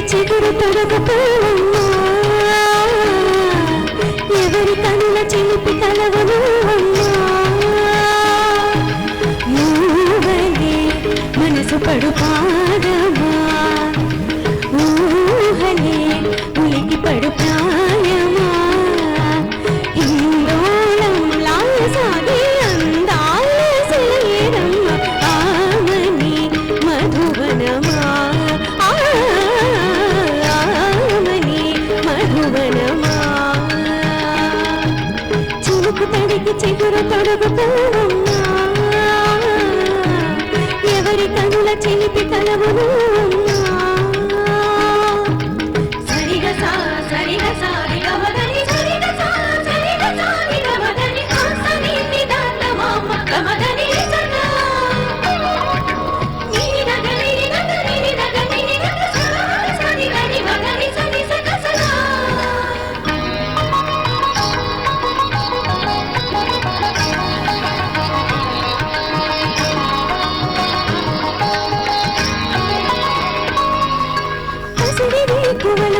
చిగురు తొడగపో తొడుగుతున్నా ఎవరి కనుల చిలిపి కలవను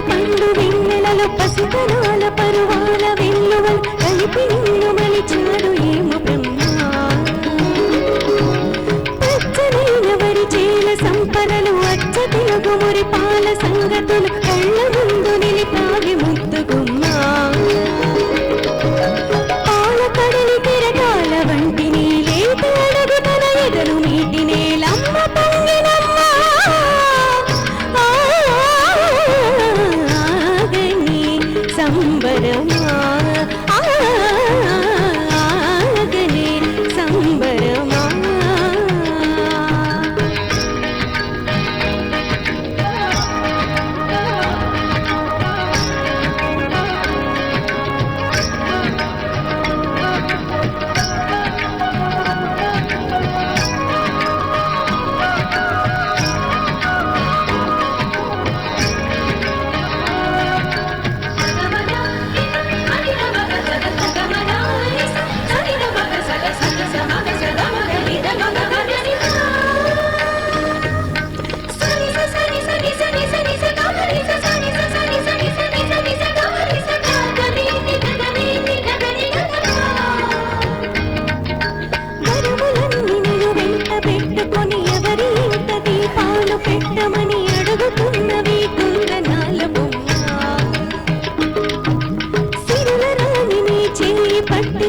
పండు వెన్నెలలో పసితనాల పరువాల వెల్లువలు కలిపి నిన్ను మలిచాడు ఏమో బ్రహ్మ. పచ్చనైన వరి చేల సంపదలు అచ్చ తెలుగు మురిపా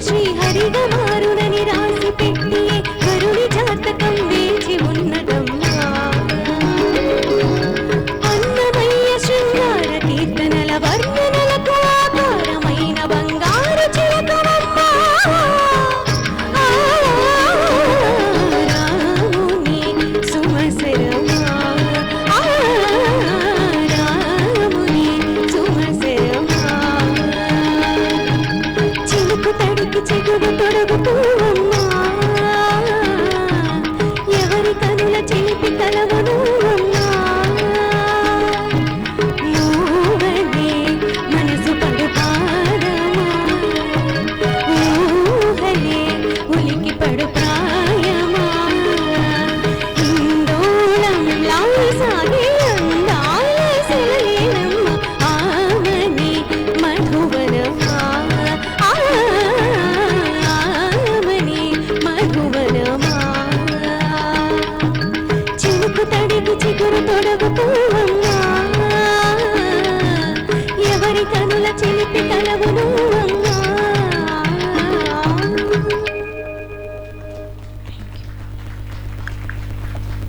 శ్రీహరిగా మారు. చిలిపి